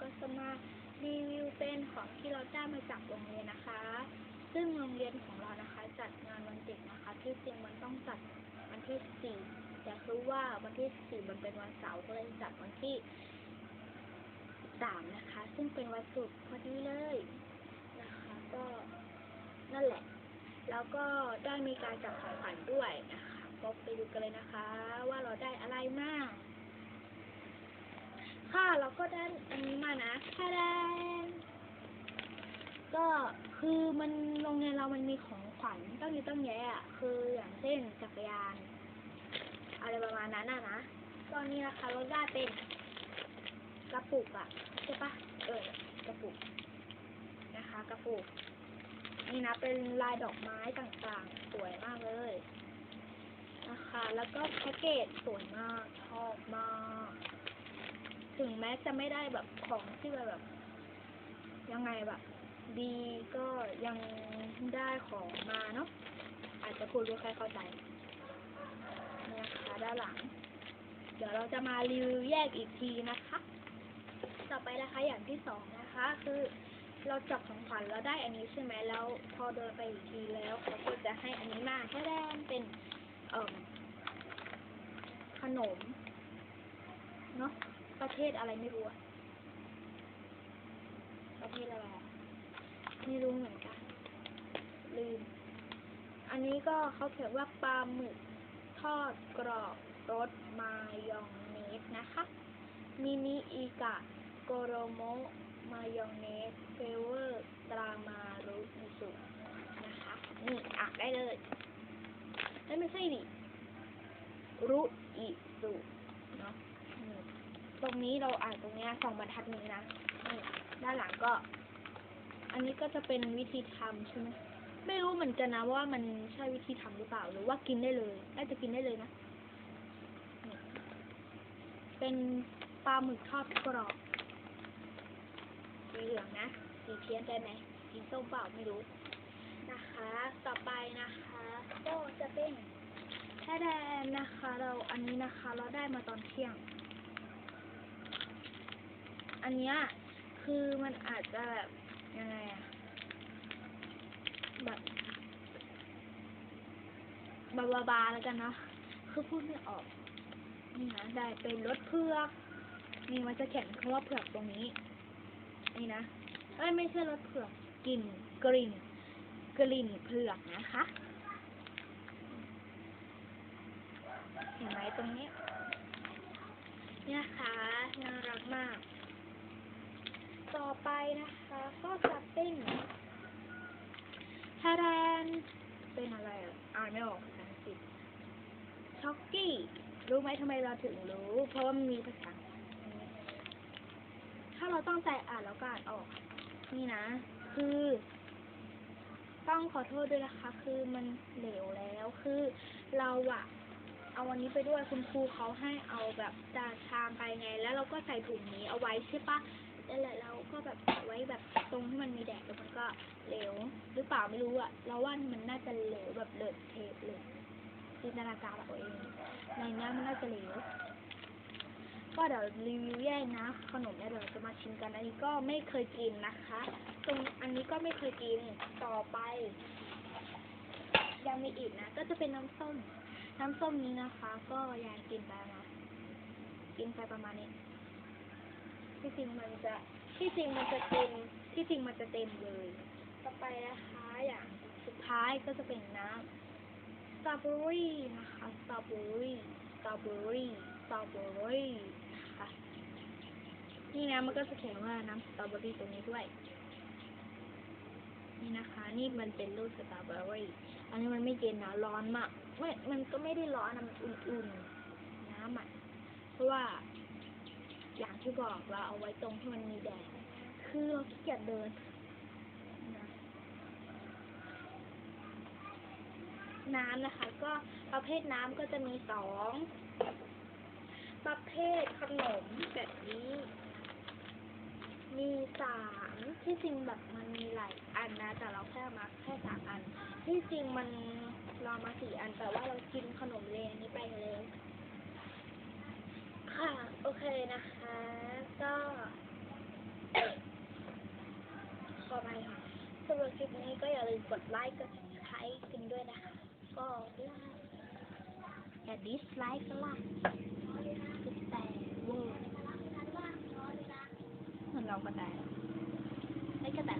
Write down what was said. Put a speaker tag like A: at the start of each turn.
A: ก็จะมารีวิวเป็นของที่เราได้มาจากโรงเรียนนะคะ ซึ่งโรงเรียนของเรานะคะ จัดงานวันเด็กนะคะที่จริงมันต้องจัดวันที่สี่แต่คือว่าวันที่สี่มันเป็นวันเสาร์ก็เลยจัดวันที่สามนะคะ ซึ่งเป็นวันศุกร์พอดีเลยนะคะ ก็นั่นแหละ แล้วก็ได้มีการจับของขวัญด้วยนะคะก็ไปดูกันเลยนะคะ ว่าเราได้อะไรมาก ค่ะเราก็ได้อันนี้มานะแค่ได้ก็คือมันโรงเรียนเรามันมีของขวัญตั้งเยอะตั้งแยะอะคืออย่างเช่นจักรยานอะไรประมาณนั้นอะนะ ตอนนี้นะคะเราได้เป็นกระปุกอะใช่ปะเออกระปุกนะคะ กระปุกนี่นะเป็นลายดอกไม้ต่างๆ สวยมากเลยนะคะ แล้วก็แพ็กเกจสวยมากชอบมาก ถึงแม้จะไม่ได้แบบของที่แบบ ยังไงแบบ ดีก็ยังได้ของมาเนาะอาจจะพูดไม่ค่อยเข้าใจเนี่ยนะคะด้านหลัง เดี๋ยวเราจะมารีวิวแยกอีกทีนะคะ ต่อไปนะคะอย่างที่สองนะคะ คือเราจับของขวัญแล้วได้อันนี้ใช่ไหมแล้วพอเดินไปอีกทีแล้วเขาก็จะให้อันนี้มาแค่แดงเป็นขนมเนาะ ประเทศอะไรไม่รู้อะประเทศอะไรไม่รู้เหมือนกัน ลืม อันนี้ก็เขาเขียนว่าปลาหมึกทอดกรอบรสมายองเนสนะคะมินิอีกะโกโรโมมายองเนสเฟเวอร์ตรามารุมิสุนะคะ นี่อ่านได้เลยเอ้ไม่ใช่ดิรุอิสุเนาะ ตรงนี้เราอ่านตรงเนี้ยสองบรรทัดนี้นะด้านหลังก็ อันนี้ก็จะเป็นวิธีทำใช่ไหมไม่รู้เหมือนกันนะว่ามันใช่วิธีทำหรือเปล่า หรือว่ากินได้เลยน่าจะกินได้เลยนะ เป็นปลาหมึกทอดกรอบสีเหลืองนะสีเพี้ยนได้ไหมสีส้มเปล่าไม่รู้นะคะ ต่อไปนะคะ ก็จะเป็นแค่แดนนะคะ เราอันนี้นะคะ เราได้มาตอนเที่ยง อันเนี้ยคือมันอาจจะแบบยังไงอะแบบบาบาบาแล้วกันเนาะคือพูดไม่ออก นี่นะได้เป็นรสเผือกนี่มันจะเขียนคำว่าเผือกตรงนี้ นี่นะเอ้ยไม่ใช่รสเผือกกลิ่นกลิ่นกลิ่นเผือกนะคะ เห็นไหมตรงนี้นี่นะคะน่ารักมาก ต่อไปนะคะ ก็จะเป็นทาแรนเป็นอะไรอะอ่านไม่ออกภาษาอังกฤษช็อกกี้รู้ไหมทำไมเราถึงรู้ เพราะว่ามันมีภาษาถ้าเราตั้งใจอ่านแล้วก็อ่านออก นี่นะ คือ ต้องขอโทษด้วยนะคะ คือมันเหลวแล้วคือเราอะเอาวันนี้ไปด้วยคุณครูเขาให้เอาแบบจานชามไปไง แล้วเราก็ใส่ถุงนี้เอาไว้ใช่ปะ นั่นแหละเราก็แบบไว้แบบตรงที่มันมีแดดแล้วมันก็เหลวหรือเปล่าไม่รู้อะเราว่ามันน่าจะเหลวแบบเลอะเทะเลยจินตนาการเอาเองในนี้มันน่าจะเหลวก็เดี๋ยวรีวิวแยกนะ ขนมเนี่ยเดี๋ยวจะมาชิมกันอันนี้ก็ไม่เคยกินนะคะ ตรงอันนี้ก็ไม่เคยกินต่อไป ยังมีอีกนะ ก็จะเป็นน้ำส้ม น้ำส้มนี้นะคะ ก็ยายกินไปนะกินไปประมาณนี้ ที่จริงมันจะที่จริงมันจะเต็มที่จริงมันจะเต็มเลย ต่อไปนะคะอย่างสุดท้ายก็จะเป็นน้ำสตรอเบอรี่นะคะสตรอเบอรี่สตรอเบอรี่สตรอเบอรี่นะคะนี่นะมันก็จะเขียนว่าน้ำสตรอเบอรี่ตรงนี้ด้วย นี่นะคะ นี่มันเป็นรูปสตรอเบอรี่อันนี้มันไม่เย็นนะร้อนมากไม่มันก็ไม่ได้ร้อนนะมันอุ่นๆน้ำอะเพราะว่า อย่างที่บอกเราเอาไว้ตรงที่มันมีแดด คือเราขี้เกียจเดินนะน้ำนะคะ ก็ประเภทน้ำก็จะมีสองประเภทขนมแบบนี้ มีสามที่จริงแบบมันมีหลายอันนะ แต่เราแค่มาแค่สามอัน ที่จริงมันเรามาสี่อันแต่ว่าเรากินขนมเลนนี้ไปแล้ว ค่ะ โอเคนะคะ ก็ ขอไปค่ะสำหรับคลิปนี้ก็อย่าลืมกดไลค์ กดแชร์กันด้วยนะคะ ก็ล่าอย่าดิสไลค์ก็ล่ะคือแต่วงเราก็ได้ไม่ก็แต่